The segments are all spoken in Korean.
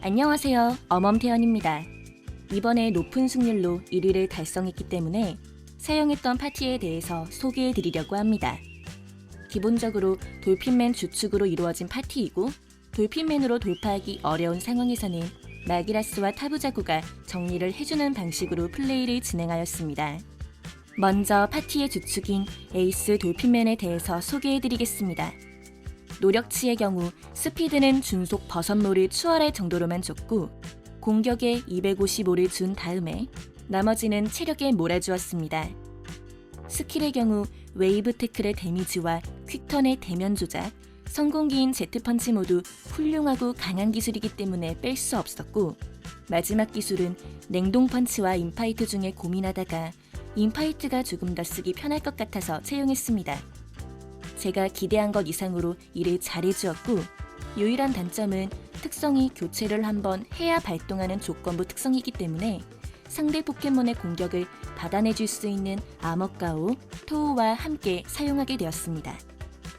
안녕하세요. 어멈태연입니다. 이번에 높은 승률로 1위를 달성했기 때문에 사용했던 파티에 대해서 소개해 드리려고 합니다. 기본적으로 돌핀맨 주축으로 이루어진 파티이고 돌핀맨으로 돌파하기 어려운 상황에서는 마기라스와 타부자구가 정리를 해주는 방식으로 플레이를 진행하였습니다. 먼저 파티의 주축인 에이스 돌핀맨에 대해서 소개해 드리겠습니다. 노력치의 경우 스피드는 준속 버섯모를 추월할 정도로만 줬고 공격에 255를 준 다음에 나머지는 체력에 몰아주었습니다. 스킬의 경우 웨이브 태클의 데미지와 퀵턴의 대면 조작, 성공기인 제트펀치 모두 훌륭하고 강한 기술이기 때문에 뺄 수 없었고 마지막 기술은 냉동 펀치와 인파이트 중에 고민하다가 인파이트가 조금 더 쓰기 편할 것 같아서 채용했습니다. 제가 기대한 것 이상으로 일을 잘해주었고 유일한 단점은 특성이 교체를 한번 해야 발동하는 조건부 특성이기 때문에 상대 포켓몬의 공격을 받아내줄 수 있는 아머가오, 토우와 함께 사용하게 되었습니다.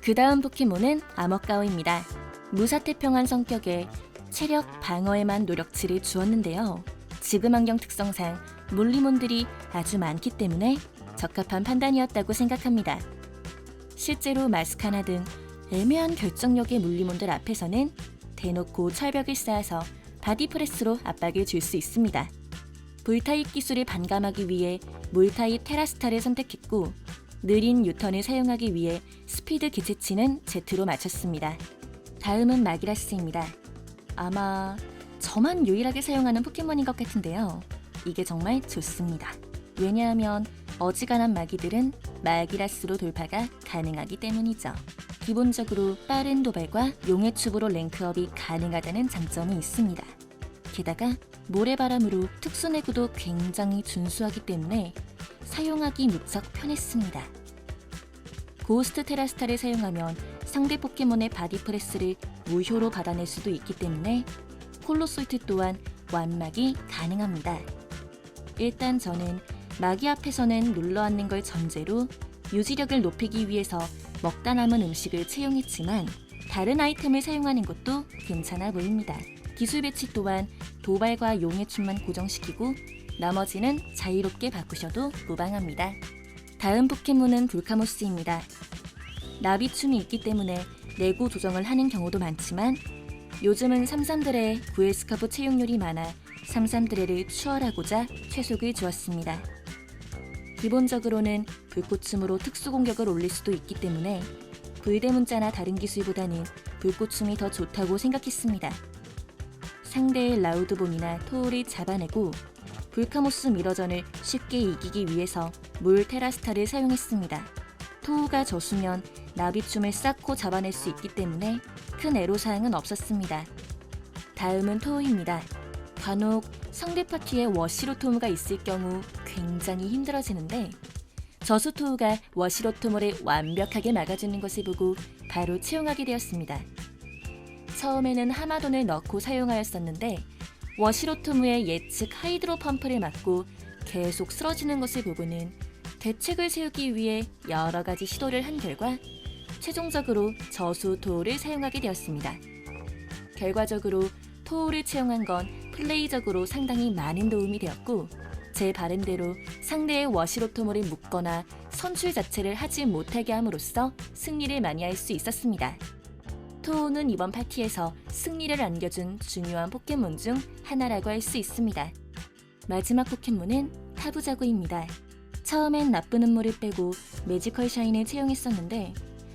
그 다음 포켓몬은 아머가오입니다. 무사태평한 성격에 체력 방어에만 노력치를 주었는데요. 지금 환경 특성상 물리몬들이 아주 많기 때문에 적합한 판단이었다고 생각합니다. 실제로 마스카나 등 애매한 결정력의 물리몬들 앞에서는 대놓고 철벽을 쌓아서 바디프레스로 압박을 줄 수 있습니다. 불타입 기술을 반감하기 위해 물타입 테라스타를 선택했고 느린 유턴을 사용하기 위해 스피드 기체치는 Z로 맞췄습니다. 다음은 마기라스입니다. 아마 저만 유일하게 사용하는 포켓몬인 것 같은데요. 이게 정말 좋습니다. 왜냐하면 어지간한 마기들은 마기라스로 돌파가 가능하기 때문이죠. 기본적으로 빠른 도발과 용의 축으로 랭크업이 가능하다는 장점이 있습니다. 게다가 모래바람으로 특수내구도 굉장히 준수하기 때문에 사용하기 무척 편했습니다. 고스트 테라스타를 사용하면 상대 포켓몬의 바디프레스를 무효로 받아낼 수도 있기 때문에 콜로솔트 또한 완막이 가능합니다. 일단 저는 마기 앞에서는 눌러 앉는 걸 전제로 유지력을 높이기 위해서 먹다 남은 음식을 채용했지만 다른 아이템을 사용하는 것도 괜찮아 보입니다. 기술 배치 또한 도발과 용의 춤만 고정시키고 나머지는 자유롭게 바꾸셔도 무방합니다. 다음 포켓몬은 불카모스입니다. 나비춤이 있기 때문에 내구 조정을 하는 경우도 많지만 요즘은 삼삼드레의 구엘 스카프 채용률이 많아 삼삼드레를 추월하고자 최속을 주었습니다. 기본적으로는 불꽃춤으로 특수 공격을 올릴 수도 있기 때문에 불대문자나 다른 기술보다는 불꽃춤이 더 좋다고 생각했습니다. 상대의 라우드본이나 토우를 잡아내고 불카모스 미러전을 쉽게 이기기 위해서 물 테라스타를 사용했습니다. 토우가 져수면 나비춤을 쌓고 잡아낼 수 있기 때문에 큰 애로사항은 없었습니다. 다음은 토우입니다. 간혹 상대 파티에 워시로토무가 있을 경우 굉장히 힘들어지는데 저수토우가 워시로토무를 완벽하게 막아주는 것을 보고 바로 채용하게 되었습니다. 처음에는 하마돈을 넣고 사용하였었는데 워시로토무의 예측 하이드로 펌프를 맞고 계속 쓰러지는 것을 보고는 대책을 세우기 위해 여러 가지 시도를 한 결과 최종적으로 저수 토우를 사용하게 되었습니다. 결과적으로 토우를 채용한 건 플레이적으로 상당히 많은 도움이 되었고 제 바램대로 상대의 워시로토모를 묶거나 선출 자체를 하지 못하게 함으로써 승리를 많이 할수 있었습니다. 토우는 이번 파티에서 승리를 안겨준 중요한 포켓몬 중 하나라고 할 수 있습니다. 마지막 포켓몬은 타부자구입니다. 처음엔 나쁜 음모를 빼고 매지컬 샤인을 채용했었는데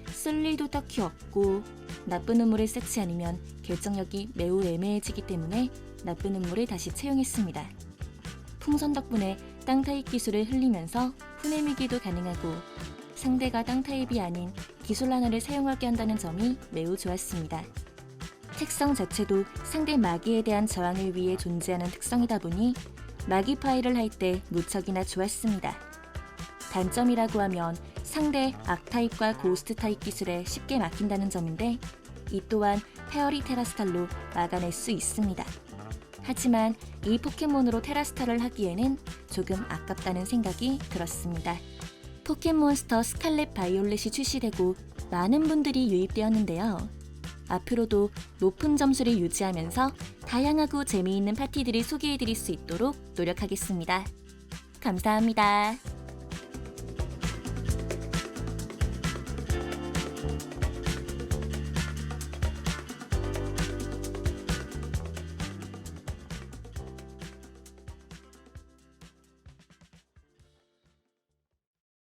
쓸 일도 딱히 없고 나쁜 음모를 쌓지 않으면 결정력이 매우 애매해지기 때문에 나쁜 음모를 다시 채용했습니다. 풍선 덕분에 땅 타입 기술을 흘리면서 후네미기도 가능하고 상대가 땅 타입이 아닌 기술 하나를 사용하게 한다는 점이 매우 좋았습니다. 특성 자체도 상대 마기에 대한 저항을 위해 존재하는 특성이다 보니 마기 파이를 할때 무척이나 좋았습니다. 단점이라고 하면 상대 악타입과 고스트 타입 기술에 쉽게 막힌다는 점인데 이 또한 페어리 테라스탈로 막아낼 수 있습니다. 하지만 이 포켓몬으로 테라스타를 하기에는 조금 아깝다는 생각이 들었습니다. 포켓몬스터 스칼렛 바이올렛이 출시되고 많은 분들이 유입되었는데요. 앞으로도 높은 점수를 유지하면서 다양하고 재미있는 파티들을 소개해드릴 수 있도록 노력하겠습니다. 감사합니다.